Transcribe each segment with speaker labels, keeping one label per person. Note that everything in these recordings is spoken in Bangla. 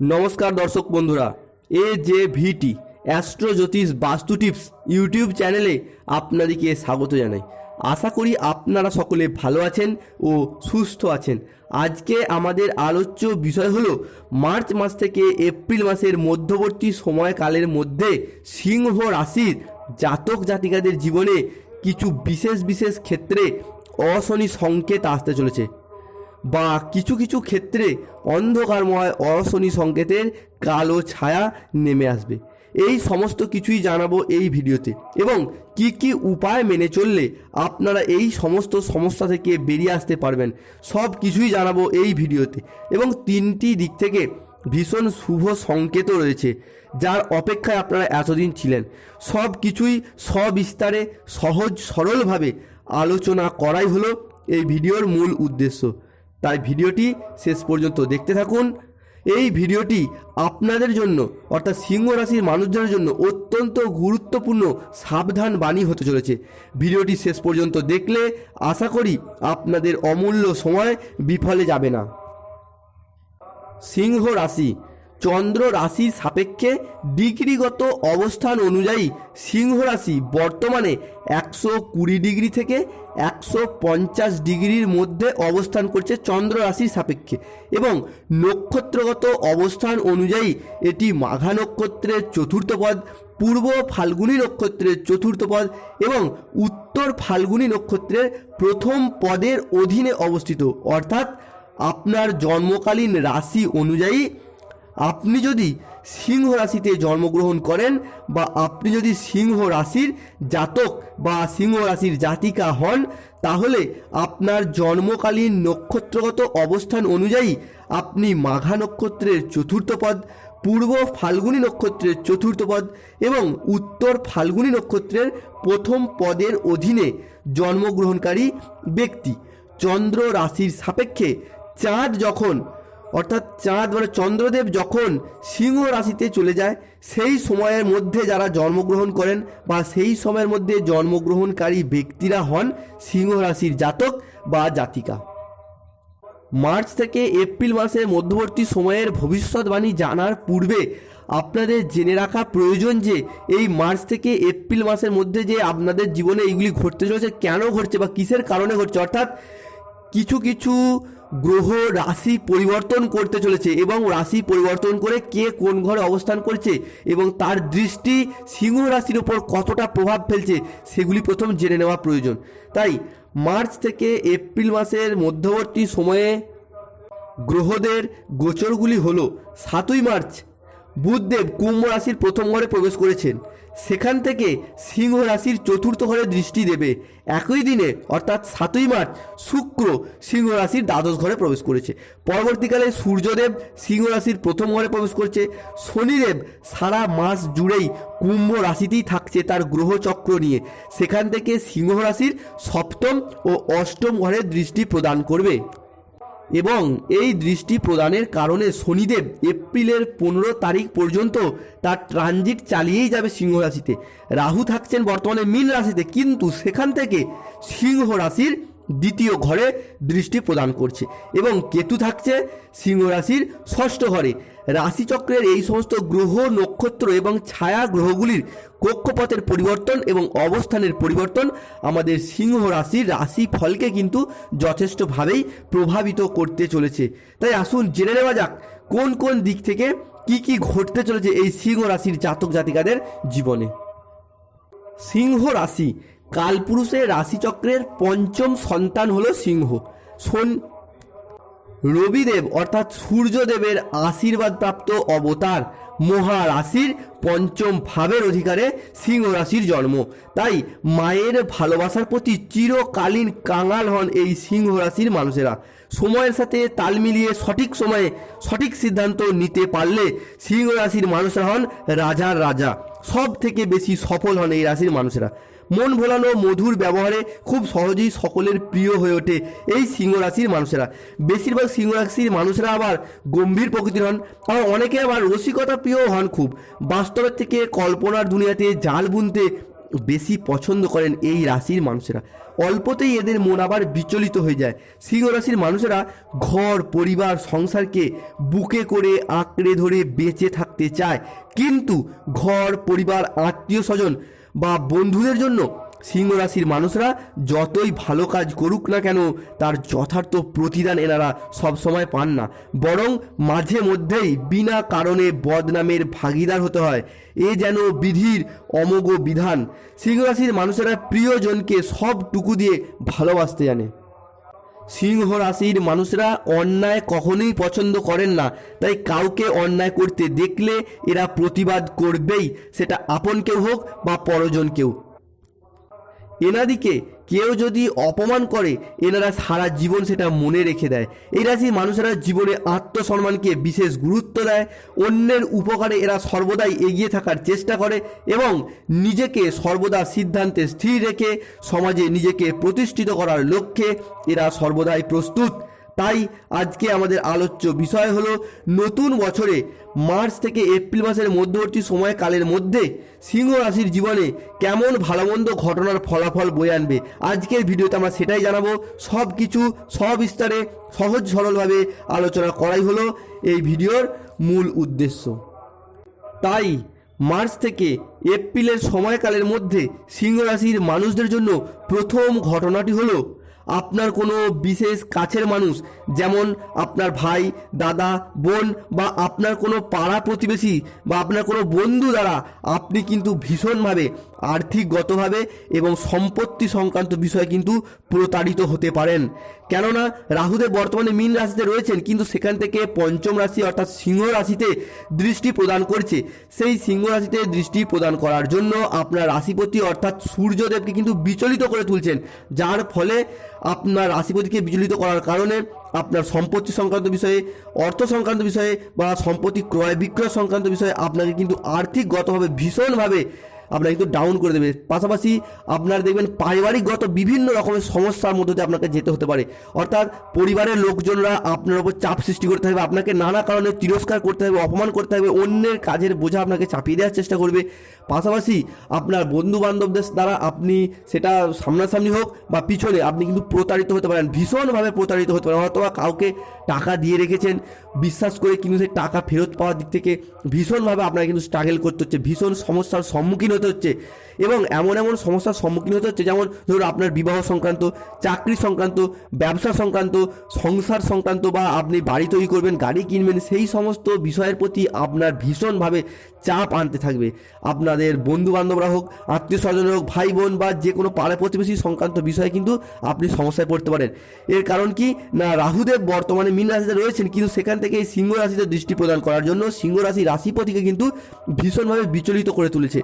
Speaker 1: নমস্কার দর্শক বন্ধুরা, এ যে ভিটি অ্যাস্ট্রো জ্যোতিষ বাস্তু টিপস ইউটিউব চ্যানেলে আপনাদেরকে স্বাগত জানাই। আশা করি আপনারা সকলে ভালো আছেন ও সুস্থ আছেন। আজকে আমাদের আলোচ্য বিষয় হলো, মার্চ মাস থেকে এপ্রিল মাসের মধ্যবর্তী সময়কালের মধ্যে সিংহ রাশির জাতক জাতিকাদের জীবনে কিছু বিশেষ বিশেষ ক্ষেত্রে অশনি সংকেত আসতে চলেছে। বা কিছু কিছু ক্ষেত্রে অন্ধকারময় অশনি সংকেতের কালো ছায়া নেমে আসবে। এই সমস্ত কিছুই জানাব এই ভিডিওতে। এবং কি কি উপায় মেনে চললে আপনারা এই সমস্ত সমস্যা থেকে বেরিয়ে আসতে পারবেন, সব কিছুই জানাব এই ভিডিওতে। এবং তিনটি দিক থেকে ভীষণ শুভ সংকেতও রয়েছে, যার অপেক্ষায় আপনারা এতদিন ছিলেন। সব কিছুই সবিস্তারে সহজ সরলভাবে আলোচনা করাই হলো এই ভিডিওর মূল উদ্দেশ্য। তাই ভিডিওটি শেষ পর্যন্ত দেখতে থাকুন। এই ভিডিওটি আপনাদের জন্য, অর্থাৎ সিংহ রাশির মানুষজনের জন্য অত্যন্ত গুরুত্বপূর্ণ, সাবধান বাণী হতে চলেছে। ভিডিওটি শেষ পর্যন্ত দেখলে আশা করি আপনাদের অমূল্য সময় বিফলে যাবে না। সিংহ রাশি, চন্দ্র রাশির সাপেক্ষে ডিগ্রিগত অবস্থান অনুযায়ী সিংহ রাশি বর্তমানে একশো কুড়ি ডিগ্রি থেকে একশো পঞ্চাশ ডিগ্রির মধ্যে অবস্থান করছে চন্দ্র রাশির সাপেক্ষে এবং নক্ষত্রগত অবস্থান অনুযায়ী এটি মাঘা নক্ষত্রের চতুর্থ পদ, পূর্ব ফাল্গুনী নক্ষত্রের চতুর্থ পদ এবং উত্তর ফাল্গুনী নক্ষত্রের প্রথম পদের অধীনে অবস্থিত। অর্থাৎ আপনার জন্মকালীন রাশি অনুযায়ী আপনি যদি সিংহ রাশিতে জন্মগ্রহণ করেন বা আপনি যদি সিংহ রাশির জাতক বা সিংহ রাশির জাতিকা হন, তাহলে আপনার জন্মকালীন নক্ষত্রগত অবস্থান অনুযায়ী আপনি মাঘা নক্ষত্রের চতুর্থ পদ, পূর্ব ফাল্গুনী নক্ষত্রের চতুর্থ পদ এবং উত্তর ফাল্গুনী নক্ষত্রের প্রথম পদের অধীনে জন্মগ্রহণকারী ব্যক্তি। চন্দ্র রাশির সাপেক্ষে চাঁদ যখন অর্থাৎ চাঁদ মানে চন্দ্রদেব যখন সিংহ রাশিতে চলে যায়, সেই সময়ের মধ্যে যারা জন্মগ্রহণ করেন বা সেই সময়ের মধ্যে জন্মগ্রহণকারী ব্যক্তিরা হন সিংহ রাশির জাতক বা জাতিকা। মার্চ থেকে এপ্রিল মাসের মধ্যবর্তী সময়ের ভবিষ্যৎবাণী জানার পূর্বে আপনাদের জেনে রাখা প্রয়োজন যে এই মার্চ থেকে এপ্রিল মাসের মধ্যে যে আপনাদের জীবনে এইগুলি ঘটতে চলেছে, কেন ঘটছে বা কিসের কারণে ঘটছে, অর্থাৎ কিছু কিছু গ্রহ রাশি পরিবর্তন করতে চলেছে এবং রাশি পরিবর্তন করে কে কোন ঘরে অবস্থান করছে এবং তার দৃষ্টি সিংহ রাশির উপর কতটা প্রভাব ফেলছে সেগুলি প্রথম জেনে নেওয়া প্রয়োজন। তাই মার্চ থেকে এপ্রিল মাসের মধ্যবর্তী সময়ে গ্রহদের গোচরগুলি হলো সাতই মার্চ বুধদেব কুম্ভ রাশির প্রথম ঘরে প্রবেশ করেছেন। সেখান থেকে সিংহ রাশির চতুর্থ ঘরে দৃষ্টি দেবে। একই দিনে, অর্থাৎ সাতই মার্চ, শুক্র সিংহ রাশির দ্বাদশ ঘরে প্রবেশ করেছে। পরবর্তীকালে সূর্যদেব সিংহ রাশির প্রথম ঘরে প্রবেশ করছে। শনিদেব সারা মাস জুড়েই কুম্ভ রাশিতেই থাকছে তার গ্রহচক্র নিয়ে। সেখান থেকে সিংহ রাশির সপ্তম ও অষ্টম ঘরে দৃষ্টি প্রদান করবে। এবং এই দৃষ্টি প্রদানের কারণে শনিদেব এপ্রিলের পনেরো তারিখ পর্যন্ত তার ট্রানজিট চালিয়েই যাবে সিংহ রাশিতে রাহু থাকছেন বর্তমানে মীন রাশিতে, কিন্তু সেখান থেকে সিংহ রাশির দ্বিতীয় ঘরে দৃষ্টি প্রদান করছে এবং কেতু থাকছে সিংহ রাশির ষষ্ঠ ঘরে। রাশিচক্রের এই সমস্ত গ্রহ, নক্ষত্র এবং ছায়া গ্রহগুলির কক্ষপথের পরিবর্তন এবং অবস্থানের পরিবর্তন আমাদের সিংহ রাশির রাশি ফলকে কিন্তু যথেষ্টভাবেই প্রভাবিত করতে চলেছে। তাই আসুন জেনে নেওয়া যাক, কোন কোন দিক থেকে কি কি ঘটতে চলেছে এই সিংহ রাশির জাতক জাতিকাদের জীবনে। সিংহ রাশি কালপুরুষের রাশিচক্রের পঞ্চম সন্তান হলো সিংহ। শোন রবিদেব অর্থাৎ সূর্যদেবের আশীর্বাদপ্রাপ্ত অবতার মহারাশির পঞ্চম ভাবের অধিকারে সিংহ রাশির জন্ম। তাই মায়ের ভালোবাসার প্রতি চিরকালীন কাঙাল হন এই সিংহ রাশির মানুষেরা। সময়ের সাথে তাল মিলিয়ে সঠিক সময়ে সঠিক সিদ্ধান্ত নিতে পারলে সিংহ রাশির মানুষরা হন রাজার রাজা। সব থেকে বেশি সফল হন এই রাশির মানুষেরা। মন ভোলানো মধুর ব্যবহারে খুব সহজেই সকলের প্রিয় হয়ে ওঠে এই সিংহ রাশির মানুষেরা। বেশিরভাগ সিংহ রাশির মানুষেরা আবার গম্ভীর প্রকৃতির হন আবার অনেকে আবার রসিকতা প্রিয় হন খুব। বাস্তবের থেকে কল্পনার দুনিয়াতে জাল বুনতে বেশি পছন্দ করেন এই রাশির মানুষেরা। অল্পতেই এদের মন আবার বিচলিত হয়ে যায়। সিংহ রাশির মানুষেরা ঘর, পরিবার, সংসারকে বুকে করে আঁকড়ে ধরে বেঁচে থাকতে চায়। কিন্তু ঘর, পরিবার, আত্মীয় স্বজন বা বন্ধুদের জন্য সিংহ রাশির মানুষরা যতই ভালো কাজ করুক না কেন, তার যথার্থ প্রতিদান এনারা সবসময় পান না। বরং মাঝে মধ্যেই বিনা কারণে বদনামের ভাগিদার হতে হয়। এ যেন বিধির অমোঘ বিধান। সিংহ রাশির মানুষেরা প্রিয়জনকে সবটুকু দিয়ে ভালোবাসতে জানে। সিংহ রাশির মানুষরা অন্যায় কখনোই পছন্দ করেন না। তাই কাউকে অন্যায় করতে দেখলে এরা প্রতিবাদ করবেই। সেটা আপন কেউ হোক বা পরজন কেউ। এনাদিকে কেউ যদি অপমান করে, এনারা সারা জীবন সেটা মনে রেখে দেয়। এই রাশির মানুষেরা জীবনে আত্মসম্মানকে বিশেষ গুরুত্ব দেয়। অন্যের উপকারে এরা সর্বদাই এগিয়ে থাকার চেষ্টা করে এবং নিজেকে সর্বদা সিদ্ধান্তে স্থির রেখে সমাজে নিজেকে প্রতিষ্ঠিত করার লক্ষ্যে এরা সর্বদাই প্রস্তুত। তাই আজকে আমাদের আলোচ্য বিষয় হলো নতুন বছরে মার্চ থেকে এপ্রিল মাসের মধ্যবর্তী সময়কালের মধ্যে সিংহ রাশির জীবনে কেমন ভালো মন্দ ঘটনার ফলাফল বয়ে আনবে? আজকের ভিডিওতে আমরা সেটাই জানাব। সব কিছু সবিস্তারে, সহজ সরলভাবে আলোচনা করাই হলো এই ভিডিওর মূল উদ্দেশ্য। তাই মার্চ থেকে এপ্রিলের সময়কালের মধ্যে সিংহ রাশির মানুষদের জন্য প্রথম ঘটনাটি হলো আপনার কোনো বিশেষ কাছের মানুষ, যেমন আপনার ভাই, দাদা, বোন বা আপনার কোনো পাড়া প্রতিবেশী বা আপনার কোনো বন্ধু দ্বারা আপনি কিন্তু ভীষণভাবে আর্থিকগতভাবে এবং সম্পত্তি সংক্রান্ত বিষয়ে কিন্তু প্রতারিত হতে পারেন। কেননা রাহুদেব বর্তমানে মীন রাশিতে রয়েছেন, কিন্তু সেখান থেকে পঞ্চম রাশি অর্থাৎ সিংহ রাশিতে দৃষ্টি প্রদান করছে। সেই সিংহ রাশিতে দৃষ্টি প্রদান করার জন্য আপনার রাশিপতি অর্থাৎ সূর্যদেবকে কিন্তু বিচলিত করে তুলছেন, যার ফলে আপনার রাশিপতিকে বিচলিত করার কারণে আপনার সম্পত্তি সংক্রান্ত বিষয়ে, অর্থ সংক্রান্ত বিষয়ে বা সম্পত্তি ক্রয় বিক্রয় সংক্রান্ত বিষয়ে আপনাকে কিন্তু আর্থিকগতভাবে ভীষণভাবে আপনাকে কিন্তু ডাউন করে দেবে। পাশাপাশি আপনার দেখবেন পারিবারিকগত বিভিন্ন রকমের সমস্যার মধ্যে দিয়ে আপনাকে যেতে হতে পারে। অর্থাৎ পরিবারের লোকজনরা আপনার উপর চাপ সৃষ্টি করতে হবে, আপনাকে নানা কারণে তিরস্কার করতে হবে, অপমান করতে হবে, অন্যের কাজের বোঝা আপনাকে চাপিয়ে দেওয়ার চেষ্টা করবে। পাশাপাশি আপনার বন্ধু বান্ধবদের দ্বারা আপনি সেটা সামনাসামনি হোক বা পিছনে আপনি কিন্তু প্রতারিত হতে পারেন, ভীষণভাবে প্রতারিত হতে পারেন। অথবা কাউকে টাকা দিয়ে রেখেছেন, বিশ্বাস করে কিন্তু সেই টাকা ফেরত পাওয়ার দিক থেকে ভীষণভাবে আপনাকে কিন্তু স্ট্রাগল করতে হচ্ছে, ভীষণ সমস্যার সম্মুখীন হতে হচ্ছে। এবং এমন এমন সমস্যার সম্মুখীন হতে হচ্ছে, যেমন ধরুন আপনার বিবাহ সংক্রান্ত, চাকরি সংক্রান্ত, ব্যবসা সংক্রান্ত, সংসার সংক্রান্ত, বা আপনি বাড়ি তৈরি করবেন, গাড়ি কিনবেন, সেই সমস্ত বিষয়ের প্রতি আপনার ভীষণভাবে চাপ আনতে থাকবে। আপনাদের বন্ধু বান্ধবরা হোক আত্মীয় স্বজন হোক ভাই বোন বা যে কোনো পাড়া প্রতিবেশী সংক্রান্ত বিষয়ে কিন্তু আপনি সমস্যায় পড়তে পারেন। এর কারণ কি? না, রাহুদেব বর্তমানে মীন রাশিতে রয়েছেন, কিন্তু সেখান থেকে এই সিংহ রাশিতে দৃষ্টি প্রদান করার জন্য সিংহ রাশি রাশিপতিকে কিন্তু ভীষণভাবে বিচলিত করে তুলেছে।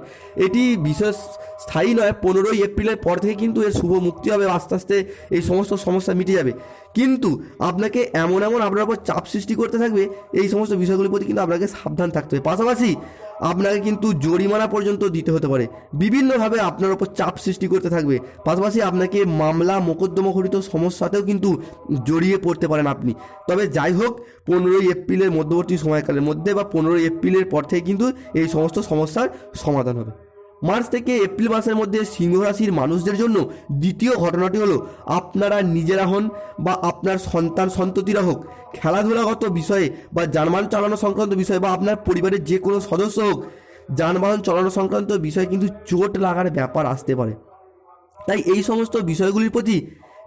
Speaker 1: এটি বিশেষ স্থায়ী নয়, পনেরোই এপ্রিলের পর থেকে কিন্তু এর শুভ মুক্তি হবে, আস্তে আস্তে এই সমস্ত সমস্যা মিটে যাবে। কিন্তু আপনাকে এমন এমন আপনার উপর চাপ সৃষ্টি করতে থাকবে, এই সমস্ত বিষয়গুলির প্রতি কিন্তু আপনাকে সাবধান থাকতে হবে। পাশাপাশি আপনাকে কিন্তু জরিমানা পর্যন্ত দিতে হতে পারে। বিভিন্নভাবে আপনার উপর চাপ সৃষ্টি করতে থাকবে। পাশাপাশি আপনাকে মামলা মোকদ্দমা ঘটিত সমস্যাতেও কিন্তু জড়িয়ে পড়তে পারেন আপনি। তবে যাই হোক, পনেরোই এপ্রিলের মধ্যবর্তী সময়কালের মধ্যে বা পনেরোই এপ্রিলের পর থেকে কিন্তু এই সমস্ত সমস্যার সমাধান হবে। মার্চ থেকে এপ্রিল মাসের মধ্যে সিংহ রাশির মানুষদের জন্য দ্বিতীয় ঘটনাটি হলো, আপনারা নিজেরা হন বা আপনার সন্তান সন্ততিরা হোক, খেলাধুলাগত বিষয়ে বা যানবাহন চালানো সংক্রান্ত বিষয়ে বা আপনার পরিবারের যে কোনো সদস্য হোক, যানবাহন চালানো সংক্রান্ত বিষয়ে কিন্তু চোট লাগার ব্যাপার আসতে পারে। তাই এই সমস্ত বিষয়গুলির প্রতি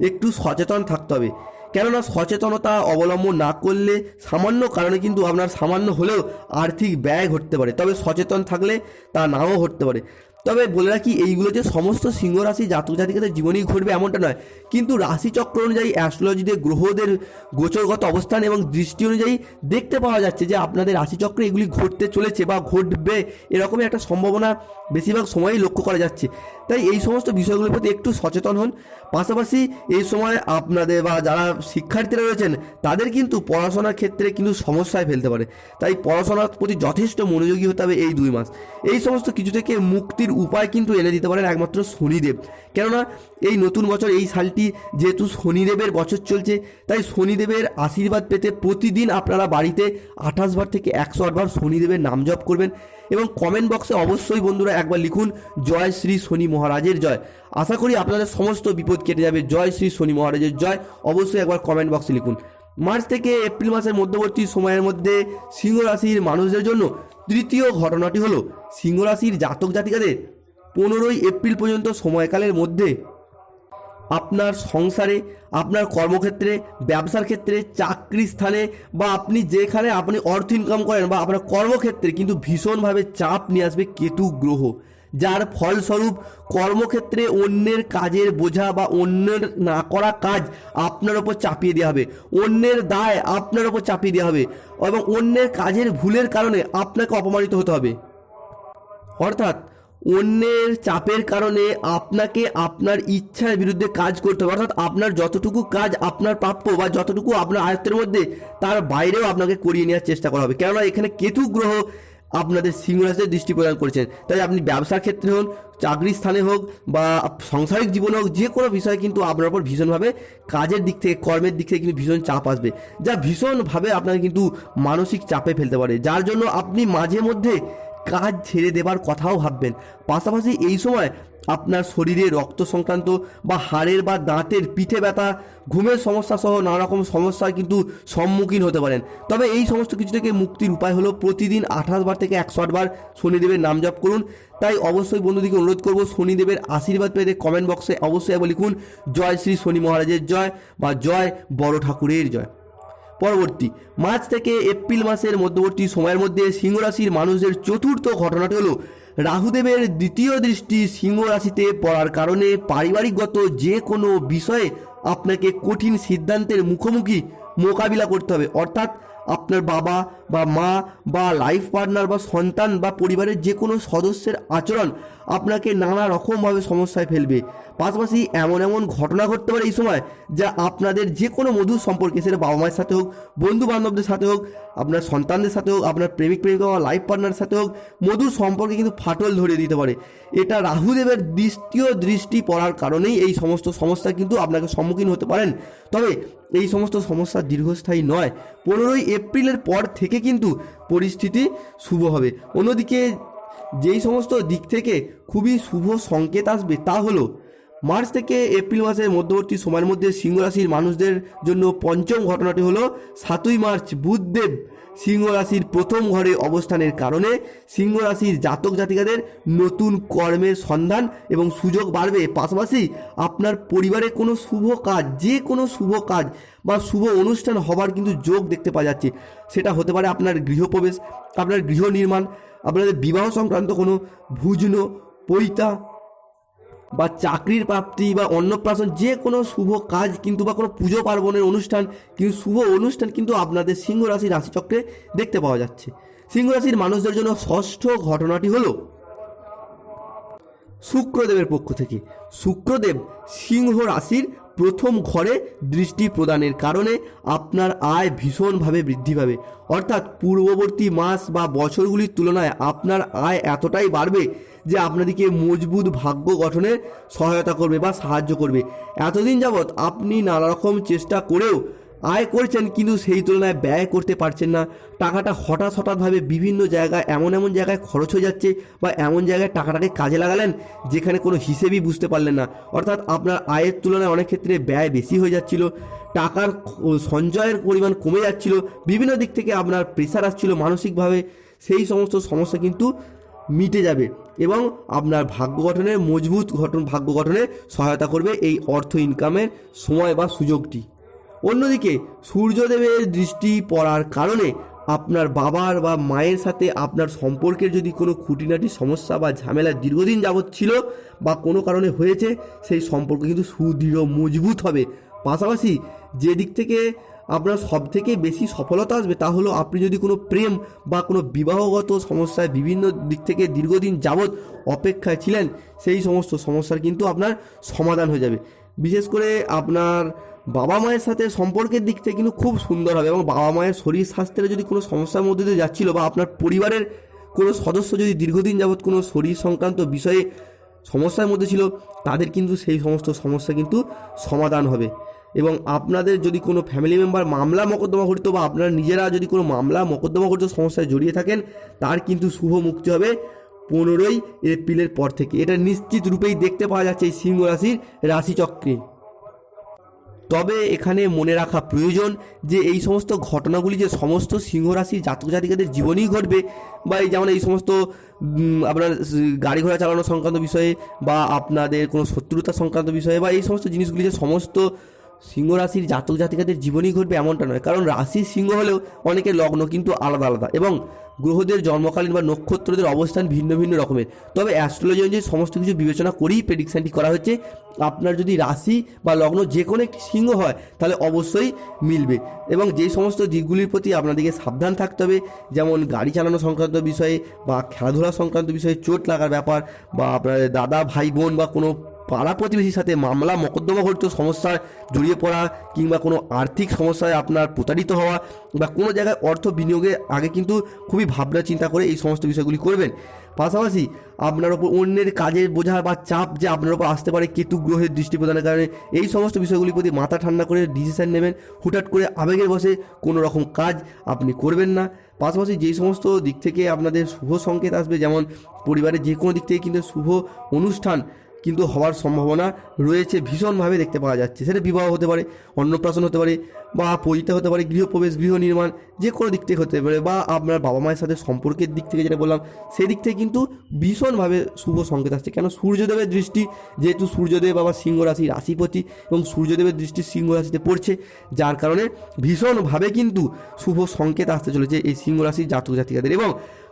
Speaker 1: একটু সচেতন থাকতে হবে। কেননা সচেতনতা অবলম্বন না করলে সামান্য কারণে কিন্তু আপনার সামান্য হলেও আর্থিক ব্যয় ঘটতে পারে। তবে সচেতন থাকলে তা নাও ঘটতে পারে। তবে বলে রাখি, এইগুলো যে সমস্ত সিংহ রাশি জাতক জাতিকাদের জীবনেই ঘটবে এমনটা নয়। কিন্তু রাশিচক্র অনুযায়ী অ্যাস্ট্রোলজিতে গ্রহদের গোচরগত অবস্থান এবং দৃষ্টি অনুযায়ী দেখতে পাওয়া যাচ্ছে যে আপনাদের রাশিচক্রে এগুলি ঘটতে চলেছে বা ঘটবে এরকমই একটা সম্ভাবনা বেশিরভাগ সময়ই লক্ষ্য করা যাচ্ছে। তাই এই সমস্ত বিষয়গুলোর প্রতি একটু সচেতন হন। পাশাপাশি এই সময় আপনাদের বা যারা শিক্ষার্থীরা রয়েছেন, তাদের কিন্তু পড়াশোনার ক্ষেত্রে কিন্তু সমস্যায় ফেলতে পারে। তাই পড়াশোনার প্রতি যথেষ্ট মনোযোগী হতে হবে এই দুই মাস। এই সমস্ত কিছু থেকে মুক্তির উপায় কিন্তু এনে দিতে পারেন একমাত্র শনিদেব। কেননা এই নতুন বছর এই সালটি যেহেতু শনিদেবের বছর চলছে, তাই শনিদেবের আশীর্বাদ পেতে প্রতিদিন আপনারা বাড়িতে আঠাশ বার থেকে একশো আটবার শনিদেবের নাম জপ করবেন এবং কমেন্ট বক্সে অবশ্যই বন্ধুরা একবার লিখুন, জয় শ্রী শনি মহারাজের জয় আশা করি আপনাদের সমস্ত বিপদ কেটে যাবে। জয় শ্রী শনি মহারাজের জয় অবশ্যই একবার কমেন্ট বক্সে লিখুন। মার্চ থেকে এপ্রিল মাসের মধ্যবর্তী সময়ের মধ্যে সিংহ রাশির মানুষদের জন্য তৃতীয় ঘটনাটি হলো, সিংহ রাশির জাতক জাতিকাদের পনেরোই এপ্রিল পর্যন্ত সময়কালের মধ্যে আপনার সংসারে, আপনার কর্মক্ষেত্রে, ব্যবসার ক্ষেত্রে চাকরি স্থানে বা আপনি যেখানে আপনি অর্থ ইনকাম করেন বা আপনার কর্মক্ষেত্রে কিন্তু ভীষণভাবে চাপ নিয়ে আসবে কেতু গ্রহ। যার ফলস্বরূপ কর্মক্ষেত্রে অন্যের কাজের বোঝা বা অন্যের না করা কাজ আপনার ওপর চাপিয়ে দেওয়া হবে। অন্যের দায় আপনার ওপর চাপিয়ে দেওয়া হবে এবং অন্যের কাজের ভুলের কারণে আপনাকে অপমানিত হতে হবে। অর্থাৎ অন্যের চাপের কারণে আপনাকে আপনার ইচ্ছার বিরুদ্ধে কাজ করতে হবে। অর্থাৎ আপনার যতটুকু কাজ আপনার প্রাপ্য বা যতটুকু আপনার আয়ত্তের মধ্যে, তার বাইরেও আপনাকে করিয়ে নেওয়ার চেষ্টা করা হবে। কেননা এখানে কেতু গ্রহ আপনাদের সিংহরাশিতে দৃষ্টি প্রদান করেছেন। তাই আপনি ব্যবসার ক্ষেত্রে হন চাকরির স্থানে হোক বা সাংসারিক জীবনে হোক, যে কোনো বিষয়ে কিন্তু আপনার উপর ভীষণভাবে কাজের দিক থেকে, কর্মের দিক থেকে কিন্তু ভীষণ চাপ আসবে। যা ভীষণভাবে আপনাকে কিন্তু মানসিক চাপে ফেলতে পারে। যার জন্য আপনি মাঝে মধ্যে কাজ ছেড়ে দেবার কথাও ভাববেন। পাশাপাশি এই সময় আপনার শরীরে রক্ত সংক্রান্ত বা হাড়ের বা দাঁতের পিঠে ব্যথা, ঘুমের সমস্যা সহ নানা রকম সমস্যার কিন্তু সম্মুখীন হতে পারেন। তবে এই সমস্ত কিছু থেকে মুক্তির উপায় হলো প্রতিদিন আঠাশ বার থেকে একশো আট বার শনিদেবের নাম জপ করুন। তাই অবশ্যই বন্ধুদিকে অনুরোধ করব শনিদেবের আশীর্বাদ পেতে কমেন্ট বক্সে অবশ্যই লিখুন, জয় শ্রী শনি মহারাজের জয় বা জয় বড় ঠাকুরের জয় পরবর্তী মার্চ থেকে এপ্রিল মাসের মধ্যবর্তী সময়ের মধ্যে সিংহ রাশির মানুষের চতুর্থ ঘটনাটি হলো রাহুদেবের দ্বিতীয় দৃষ্টি সিংহ রাশিতে পড়ার কারণে পারিবারিকগত যে কোনো বিষয়ে আপনাকে কঠিন সিদ্ধান্তের মুখোমুখি মোকাবিলা করতে হবে। অর্থাৎ আপনার বাবা বা মা বা লাইফ পার্টনার বা সন্তান বা পরিবারের যে কোনো সদস্যের আচরণ আপনাকে নানা রকমভাবে সমস্যায় ফেলবে। পাশাপাশি এমন এমন ঘটনা ঘটতে পারে এই সময় যা আপনাদের যে কোনো মধুর সম্পর্কে, সেটা বাবা মায়ের সাথে হোক বন্ধু বান্ধবদের সাথে হোক, আপনার সন্তানদের সাথে হোক, আপনার প্রেমিক, প্রেমিকা বা লাইফ পার্টনারের সাথে হোক, মধুর সম্পর্কে কিন্তু ফাটল ধরিয়ে দিতে পারে। এটা রাহুদেবের দ্বিতীয় দৃষ্টি পড়ার কারণেই এই সমস্ত সমস্যা কিন্তু আপনাকে সম্মুখীন হতে পারেন। তবে এই সমস্ত সমস্যা দীর্ঘস্থায়ী নয়। পনেরোই এপ্রিলের পর থেকে কিন্তু পরিস্থিতি শুভ হবে। অন্যদিকে যেই সমস্ত দিক থেকে খুবই শুভ সংকেত আসবে তা হলো, মার্চ থেকে এপ্রিল মাসের মধ্যবর্তী সময়ের মধ্যে সিংহ রাশির মানুষদের জন্য পঞ্চম ঘটনাটি হলো সাতই মার্চ, বুধদেব। সিংহ রাশির প্রথম ঘরে অবস্থানের কারণে সিংহ রাশির জাতক জাতিকাদের নতুন কর্মের সন্ধান এবং সুযোগ বাড়বে। পাশাপাশি আপনার পরিবারে কোনো শুভ কাজ, যে কোনো শুভ কাজ বা শুভ অনুষ্ঠান হবার কিন্তু যোগ দেখতে পাওয়া যাচ্ছে। সেটা হতে পারে আপনার গৃহপ্রবেশ, আপনার গৃহ নির্মাণ, আপনাদের বিবাহ সংক্রান্ত কোনো ভুজন পৈতা বা চাকরির প্রাপ্তি বা অন্নপ্রাশন, যে কোনো শুভ কাজ কিন্তু বা কোনো পুজো পার্বণের অনুষ্ঠান, কিন্তু শুভ অনুষ্ঠান কিন্তু আপনাদের সিংহ রাশি রাশিচক্রে দেখতে পাওয়া যাচ্ছে। সিংহ রাশির মানুষদের জন্য ষষ্ঠ ঘটনাটি হলো শুক্রদেবের পক্ষ থেকে। শুক্রদেব সিংহ রাশির প্রথম ঘরে দৃষ্টি প্রদানের কারণে আপনার আয় ভীষণভাবে বৃদ্ধি পাবে। অর্থাৎ পূর্ববর্তী মাস বা বছরগুলির তুলনায় আপনার আয় এতটাই বাড়বে যে আপনাদেরকে মজবুত ভাগ্য গঠনে সহায়তা করবে বা সাহায্য করবে। এতদিন যাবৎ আপনি নানা রকম চেষ্টা করেও আয় করছেন কিন্তু সেই তুলনায় ব্যয় করতে পারছেন না। টাকাটা হঠাৎ হঠাৎভাবে বিভিন্ন জায়গায়, এমন এমন জায়গায় খরচ হয়ে যাচ্ছে বা এমন জায়গায় টাকাটাকে কাজে লাগালেন যেখানে কোনো হিসেবই বুঝতে পারলেন না। অর্থাৎ আপনার আয়ের তুলনায় অনেক ক্ষেত্রে ব্যয় বেশি হয়ে যাচ্ছিল, টাকার সঞ্চয়ের পরিমাণ কমে যাচ্ছিল, বিভিন্ন দিক থেকে আপনার প্রেশার আসছিল মানসিকভাবে। সেই সমস্ত সমস্যা কিন্তু মিটে যাবে এবং আপনার ভাগ্য গঠনে, মজবুত গঠন, ভাগ্য গঠনে সহায়তা করবে এই অর্থ ইনকামের সময় বা সুযোগটি। অন্যদিকে, সূর্যদেবের দৃষ্টি পড়ার কারণে আপনার বাবার বা মায়ের সাথে আপনার সম্পর্কের যদি কোনো খুঁটিনাটি সমস্যা বা ঝামেলা দীর্ঘদিন যাবৎ ছিল বা কোনো কারণে হয়েছে, সেই সম্পর্ক কিন্তু সুদৃঢ়, মজবুত হবে। পাশাপাশি যে দিক থেকে আপনার সব থেকে বেশি সফলতা আসবে তা হলো আপনি যদি কোনো প্রেম বা কোনো বিবাহগত সমস্যায় বিভিন্ন দিক থেকে দীর্ঘদিন যাবৎ অপেক্ষায় ছিলেন, সেই সমস্ত সমস্যার কিন্তু আপনার সমাধান হয়ে যাবে। বিশেষ করে আপনার বাবা মায়ের সাথে সম্পর্কের দিক থেকে কিন্তু খুব সুন্দর হবে এবং বাবা মায়ের শরীর স্বাস্থ্যের যদি কোনো সমস্যার মধ্যে দিয়ে যাচ্ছিল বা আপনার পরিবারের কোনো সদস্য যদি দীর্ঘদিন যাবৎ কোনো শরীর সংক্রান্ত বিষয়ে সমস্যার মধ্যে ছিল, তাদের কিন্তু সেই সমস্ত সমস্যা কিন্তু সমাধান হবে। এবং আপনাদের যদি কোনো ফ্যামিলি মেম্বার মামলা মকদ্দমা ঘটিত বা আপনারা নিজেরা যদি কোনো মামলা মকদ্দমা ঘটিত সমস্যায় জড়িয়ে থাকেন, তার কিন্তু শুভ মুক্তি হবে পনেরোই এপ্রিলের পর থেকে। এটা নিশ্চিত রূপেই দেখতে পাওয়া যাচ্ছে এই সিংহ রাশির রাশিচক্রে। তবে এখানে মনে রাখা প্রয়োজন যে এই সমস্ত ঘটনাগুলি যে সমস্ত সিংহ রাশির জাতক জাতিকাদের জীবনেই ঘটবে বা এই যেমন এই সমস্ত আপনার গাড়ি ঘোড়া চালানো সংক্রান্ত বিষয়ে বা আপনাদের কোনো শত্রুতা সংক্রান্ত বিষয়ে বা এই সমস্ত জিনিসগুলি যে সমস্ত সিংহ রাশির জাতক জাতিকাদের জীবনেই ঘটবে এমনটা নয়। কারণ রাশির সিংহ হলেও অনেকের লগ্ন কিন্তু আলাদা আলাদা এবং গ্রহদের জন্মকালীন বা নক্ষত্রদের অবস্থান ভিন্ন ভিন্ন রকমের। তবে অ্যাস্ট্রোলজি অনুযায়ী সমস্ত কিছু বিবেচনা করেই প্রেডিকশানটি করা হচ্ছে আপনার যদি রাশি বা লগ্ন যে কোনো একটি সিংহ হয়, তাহলে অবশ্যই মিলবে এবং যেই সমস্ত দিকগুলির প্রতি আপনাদেরকে সাবধান থাকতে হবে, যেমন গাড়ি চালানো সংক্রান্ত বিষয়ে বা খেলাধুলা সংক্রান্ত বিষয়ে চোট লাগার ব্যাপার বা আপনার দাদা, ভাই, বোন বা কোনো পাড়া প্রতিবেশীর সাথে মামলা, মকদ্দমা ঘটিত সমস্যায় জড়িয়ে পড়া কিংবা কোনো আর্থিক সমস্যায় আপনার প্রতারিত হওয়া বা কোনো জায়গায় অর্থ বিনিয়োগের আগে কিন্তু খুবই ভাবনা চিন্তা করে এই সমস্ত বিষয়গুলি করবেন। পাশাপাশি আপনার ওপর অন্যের কাজের বোঝা বা চাপ যে আপনার ওপর আসতে পারে কেতু গ্রহের দৃষ্টি প্রদানের কারণে এই সমস্ত বিষয়গুলির প্রতি মাথা ঠান্ডা করে ডিসিশন নেবেন। হুটহাট করে আবেগের বসে কোনো রকম কাজ আপনি করবেন না। পাশাপাশি যেই সমস্ত দিক থেকে আপনাদের শুভ সংকেত আসবে, যেমন পরিবারের যে কোনো দিক থেকে কিন্তু শুভ অনুষ্ঠান কিন্তু হওয়ার সম্ভাবনা রয়েছে, ভীষণভাবে দেখতে পাওয়া যাচ্ছে। সেটা বিবাহ হতে পারে, অন্নপ্রাশন হতে পারে বা পরিতা হতে পারে, গৃহপ্রবেশ, গৃহ নির্মাণ, যে কোনো দিক থেকে হতে পারে বা আপনার বাবা মায়ের সাথে সম্পর্কের দিক থেকে যেটা বললাম, সেই দিক থেকে কিন্তু ভীষণভাবে শুভ সংকেত আসছে। কেন? সূর্যদেবের দৃষ্টি, যেহেতু সূর্যদেব আবার সিংহ রাশি, রাশিপতি, এবং সূর্যদেবের দৃষ্টি সিংহ রাশিতে পড়ছে, যার কারণে ভীষণভাবে কিন্তু শুভ সংকেত আসতে চলেছে এই সিংহ রাশির জাতক জাতিকাদের। এবং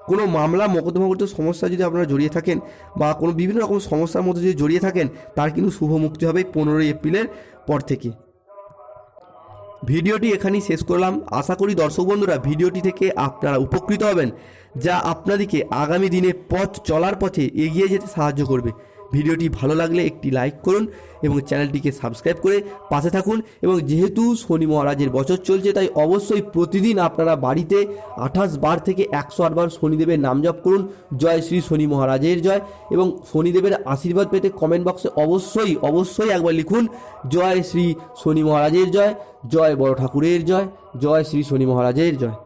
Speaker 1: কোনো মামলা মকদ্দমা করতে সমস্যা যদি আপনারা জড়িয়ে থাকেন বা কোনো বিভিন্ন রকম সমস্যার মধ্যে যদি জড়িয়ে থাকেন, তার কিন্তু শুভ মুক্তি হবে পনেরোই এপ্রিলের পর থেকে। ভিডিওটি এখানেই শেষ করলাম। আশা করি দর্শক বন্ধুরা ভিডিওটি থেকে আপনারা উপকৃত হবেন, যা আপনাদেরকে আগামী দিনে পথ চলার পথে এগিয়ে যেতে সাহায্য করবে। ভিডিওটি ভালো লাগলে একটি লাইক করুন এবং চ্যানেলটিকে সাবস্ক্রাইব করে পাশে থাকুন এবং যেহেতু শনি মহারাজের বছর চলছে, তাই অবশ্যই প্রতিদিন আপনারা বাড়িতে আঠাশ বার থেকে একশো আটবার শনিদেবের নাম জপ করুন। জয় শ্রী শনি মহারাজের জয় এবং শনিদেবের আশীর্বাদ পেতে কমেন্ট বক্সে অবশ্যই অবশ্যই একবার লিখুন, জয় শ্রী শনি মহারাজের জয় জয় বড় ঠাকুরের জয় জয় শ্রী শনি মহারাজের জয়।